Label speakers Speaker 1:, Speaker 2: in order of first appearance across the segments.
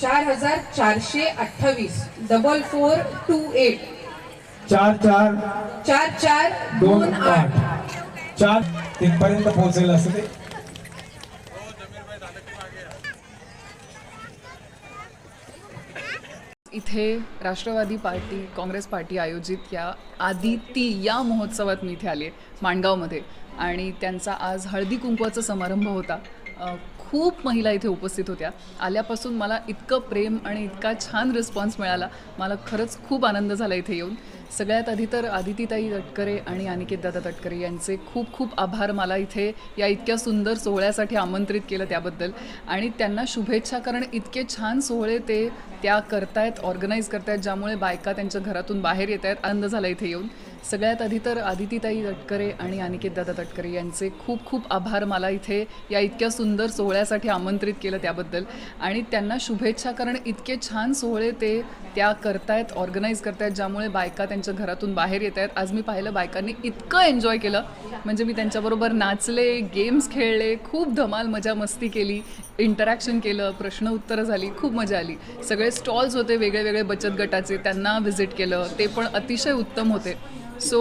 Speaker 1: चार हजार चारशे अठ्ठावीस. डबल फोर टू एट
Speaker 2: चार चार.
Speaker 1: चार चार
Speaker 2: दोन आठ. चार. तिथपर्यंत पोहोचेल असं ते.
Speaker 3: इथे राष्ट्रवादी पार्टी काँग्रेस पार्टी आयोजित या आदिती या महोत्सवात मी इथे आली आहे माणगावमध्ये. आणि त्यांचा आज हळदी कुंकवाचा समारंभ होता. खूप महिला इथे उपस्थित होत्या. आल्यापासून मला इतकं प्रेम आणि इतका छान रिस्पॉन्स मिळाला. मला खरंच खूप आनंद झाला इथे येऊन. सगळ्यात आधी तर आदितीताई तटकरे आणि अनिकेत दादा तटकरे यांचे खूप खूप आभार मला इथे या इतक्या सुंदर सोहळ्यासाठी आमंत्रित केलं त्याबद्दल. आणि त्यांना शुभेच्छा कारण इतके छान सोहळे ते त्या करतायत ऑर्गनाईज करतायत ज्यामुळे बायका त्यांच्या घरातून बाहेर येत आहेत आनंद झाला इथे येऊन. सगळ्यात आधी तर आदितीताई तटकरे आणि अनिकेत दादा तटकरे यांचे खूप खूप आभार मला इथे या इतक्या सुंदर सोहळ्यासाठी आमंत्रित केलं त्याबद्दल. आणि त्यांना शुभेच्छा कारण इतके छान सोहळे ते त्या करतायत ऑर्गनाईज करतायत ज्यामुळे बायका त्यांच्या घरातून बाहेर येत आहेत. आज मी पाहिलं बायकांनी इतकं एन्जॉय केलं. म्हणजे मी त्यांच्याबरोबर नाचले गेम्स खेळले खूप धमाल मजा मस्ती केली इंटरॅक्शन केलं प्रश्न उत्तरं झाली खूप मजा आली. सगळे स्टॉल्स होते वेगळे वेगळे बचत गटाचे त्यांना व्हिजिट केलं. ते पण अतिशय उत्तम होते. सो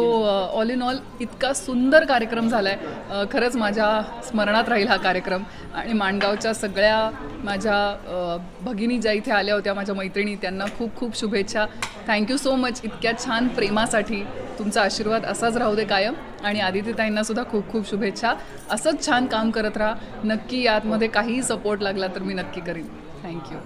Speaker 3: ऑल इन ऑल इतका सुंदर कार्यक्रम झाला आहे uh, खरंच माझ्या स्मरणात राहील हा कार्यक्रम. आणि माणगावच्या सगळ्या माझ्या uh, भगिनी ज्या इथे आल्या होत्या माझ्या मैत्रिणी त्यांना खूप खूप शुभेच्छा. थँक्यू सो मच इतक्या छान प्रेमासाठी तुमचा आशीर्वाद असाच राहू दे कायम. आणि आदित्यताईंनासुद्धा खूप खूप शुभेच्छा. असंच छान काम करत राहा. नक्की यातमध्ये काहीही सपोर्ट लागला तर मी नक्की करीन. थँक्यू